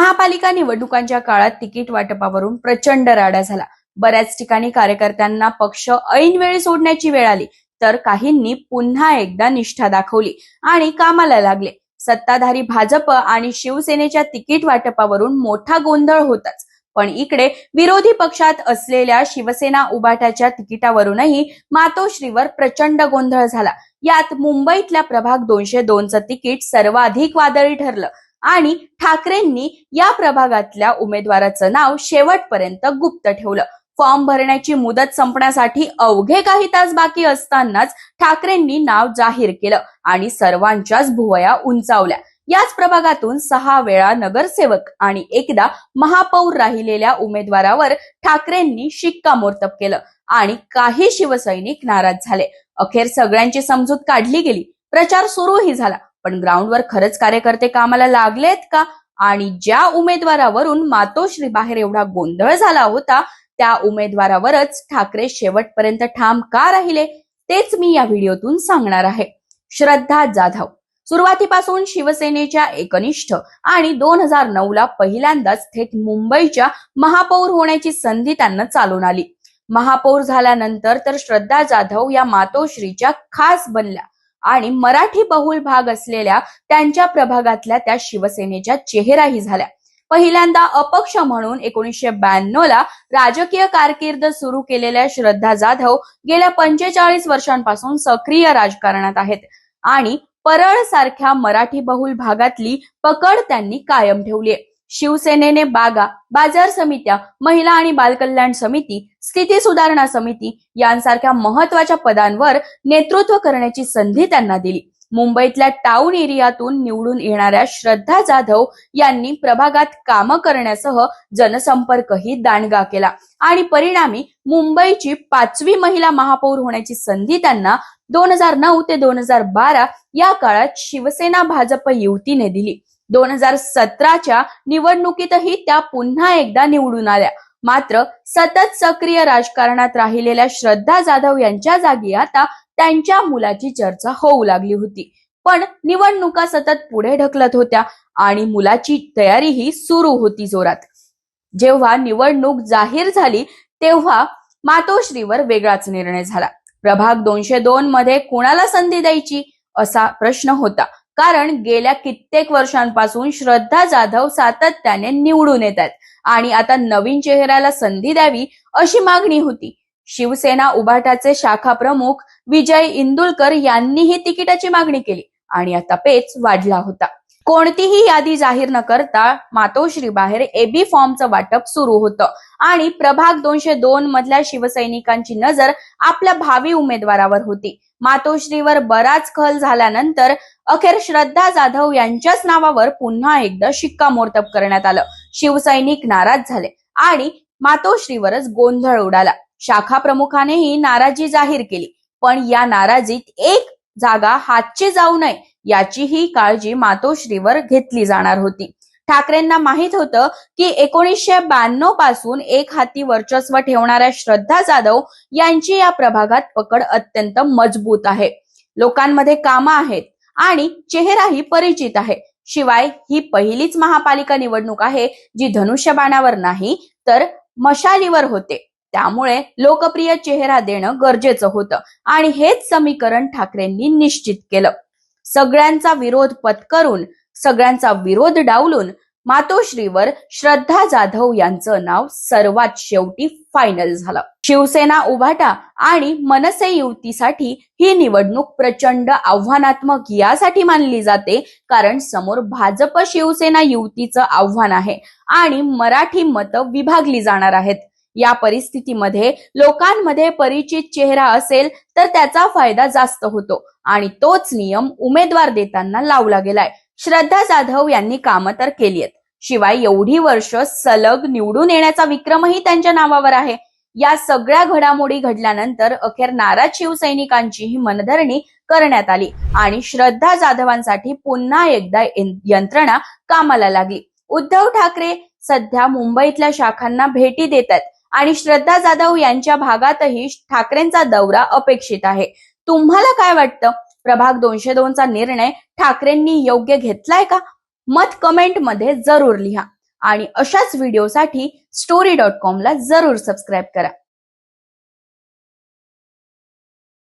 महापालिका निवडणुकांच्या काळात तिकीट वाटपावरून प्रचंड राडा झाला. बऱ्याच ठिकाणी कार्यकर्त्यांना पक्ष ऐनवेळी सोडण्याची वेळ आली तर काहींनी पुन्हा एकदा निष्ठा दाखवली आणि कामाला लागले. सत्ताधारी भाजप आणि शिवसेनेच्या तिकीट वाटपावरून मोठा गोंधळ होताच. पण इकडे विरोधी पक्षात असलेल्या शिवसेना उबाटाच्या तिकिटावरूनही मातोश्रीवर प्रचंड गोंधळ झाला. यात मुंबईतल्या प्रभाग दोनशे दोनचं तिकीट सर्वाधिक वादळी ठरलं. आणि ठाकरेंनी या प्रभागातल्या उमेदवाराचं नाव शेवटपर्यंत गुप्त ठेवलं. फॉर्म भरण्याची मुदत संपण्यासाठी अवघे काही तास बाकी असतानाच ठाकरेंनी नाव जाहीर केलं आणि सर्वांच्याच भुवया उंचावल्या. याच प्रभागातून सहा वेळा नगरसेवक आणि एकदा महापौर राहिलेल्या उमेदवारावर ठाकरेंनी शिक्कामोर्तब केलं आणि काही शिवसैनिक नाराज झाले. अखेर सगळ्यांची समजूत काढली गेली. प्रचार सुरूही झाला. पण ग्राउंडवर खरंच कार्यकर्ते कामाला लागलेत का? आणि ज्या उमेदवारावरून मातोश्री बाहेर एवढा गोंधळ झाला होता त्या उमेदवारावरच ठाकरे शेवटपर्यंत ठाम का राहिले? तेच मी या व्हिडिओतून सांगणार आहे. श्रद्धा जाधव सुरुवातीपासून शिवसेनेच्या एकनिष्ठ आणि दोन हजार नऊ ला पहिल्यांदाच थेट मुंबईच्या महापौर होण्याची संधी त्यांना चालून आली. महापौर झाल्यानंतर तर श्रद्धा जाधव या मातोश्रीच्या खास बनल्या. आणि मराठी बहुल भाग असलेल्या त्यांच्या प्रभागातल्या त्या शिवसेनेच्या चेहराही झाल्या. पहिल्यांदा अपक्ष म्हणून एकोणीसशे ब्याण्णव ला राजकीय कारकीर्द सुरू केलेल्या श्रद्धा जाधव गेल्या पंचेचाळीस वर्षांपासून सक्रिय राजकारणात आहेत. आणि परळ सारख्या मराठी बहुल भागातली पकड त्यांनी कायम ठेवली आहे. शिवसेनेने बागा बाजार समित्या महिला आणि बालकल्याण समिती स्थिती सुधारणा समिती यांसारख्या महत्त्वाच्या पदांवर नेतृत्व करण्याची संधी त्यांना दिली. मुंबईतल्या टाउन एरियातून निवडून येणाऱ्या श्रद्धा जाधव यांनी प्रभागात कामं करण्यासह जनसंपर्कही दांडगा केला आणि परिणामी मुंबईची पाचवी महिला महापौर होण्याची संधी त्यांना दोन हजार नऊ ते दोन हजार बारा या काळात शिवसेना भाजप युतीने दिली. दोन हजार सतराच्या निवडणुकीतही त्या पुन्हा एकदा निवडून आल्या. मात्र सतत सक्रिय राजकारणात राहिलेल्या श्रद्धा जाधव यांच्या जागी आता त्यांच्या मुलाची चर्चा होऊ लागली होती. पण निवडणुका सतत पुढे ढकलत होत्या आणि मुलाची तयारीही सुरू होती जोरात. जेव्हा निवडणूक जाहीर झाली तेव्हा मातोश्रीवर वेगळाच निर्णय झाला. प्रभाग दोनशे दोन मध्ये कुणाला संधी द्यायची? असा प्रश्न होता. कारण गेल्या कित्येक वर्षांपासून श्रद्धा जाधव सातत्याने निवडून येतात आणि आता नवीन चेहऱ्याला संधी द्यावी अशी मागणी होती. शिवसेना उभाटाचे शाखा प्रमुख विजय इंदुलकर यांनीही तिकिटाची मागणी केली आणि आता पेच वाढला होता. कोणतीही यादी जाहीर न करता मातोश्री बाहेर एबी फॉर्मचं वाटप सुरू होतं. आणि प्रभाग दोनशे दोन मधल्या शिवसैनिकांची नजर आपल्या भावी उमेदवारावर होती. मातोश्रीवर बराच खल झाल्यानंतर अखेर श्रद्धा जाधव यांच्याच नावावर पुन्हा एकदा शिक्कामोर्तब करण्यात आलं. शिवसैनिक नाराज झाले आणि मातोश्रीवरच गोंधळ उडाला. शाखा प्रमुखानेही नाराजी जाहीर केली. पण या नाराजीत एक जागा हातची जाऊ नये याचीही काळजी मातोश्रीवर घेतली जाणार होती. ठाकरेंना माहीत होतं की एकोणीसशे ब्याण्णवपासून एक हाती वर्चस्व ठेवणाऱ्या श्रद्धा जाधव यांची या प्रभागात पकड अत्यंत मजबूत आहे. लोकांमध्ये कामं आहेत आणि चेहराही परिचित आहे. शिवाय ही पहिलीच महापालिका निवडणूक आहे जी धनुष्यबाणावर नाही तर मशालीवर होते. त्यामुळे लोकप्रिय चेहरा देणं गरजेचं होतं. आणि हेच समीकरण ठाकरेंनी निश्चित केलं. सगळ्यांचा विरोध पत्करून सगळ्यांचा विरोध डावलून मातोश्रीवर श्रद्धा जाधव यांचं नाव सर्वात शेवटी फायनल झालं. शिवसेना उभाटा आणि मनसे युतीसाठी ही निवडणूक प्रचंड आव्हानात्मक यासाठी मानली जाते कारण समोर भाजप शिवसेना युतीचं आव्हान आहे आणि मराठी मतं विभागली जाणार आहेत. या परिस्थितीमध्ये लोकांमध्ये परिचित चेहरा असेल तर त्याचा फायदा जास्त होतो. आणि तोच नियम उमेदवार देताना लावला गेलाय. श्रद्धा जाधव यांनी कामं तर केली आहेत शिवाय एवढी वर्ष सलग निवडून येण्याचा विक्रमही त्यांच्या नावावर आहे. या सगळ्या घडामोडी घडल्यानंतर अखेर नाराज शिवसैनिकांची ही मनधरणी करण्यात आली. आणि श्रद्धा जाधवांसाठी पुन्हा एकदा यंत्रणा कामाला लागली. उद्धव ठाकरे सध्या मुंबईतल्या शाखांना भेटी देत आहेत आणि श्रद्धा जाधव यांच्या भागातही ठाकरेंचा दौरा अपेक्षित आहे. तुम्हाला काय वाटतं? प्रभाग दोनशे दोनचा निर्णय ठाकरेंनी योग्य घेतलाय का? मत कमेंटमध्ये जरूर लिहा. आणि अशाच व्हिडिओसाठी स्टोरी डॉट कॉमला जरूर सबस्क्राईब करा.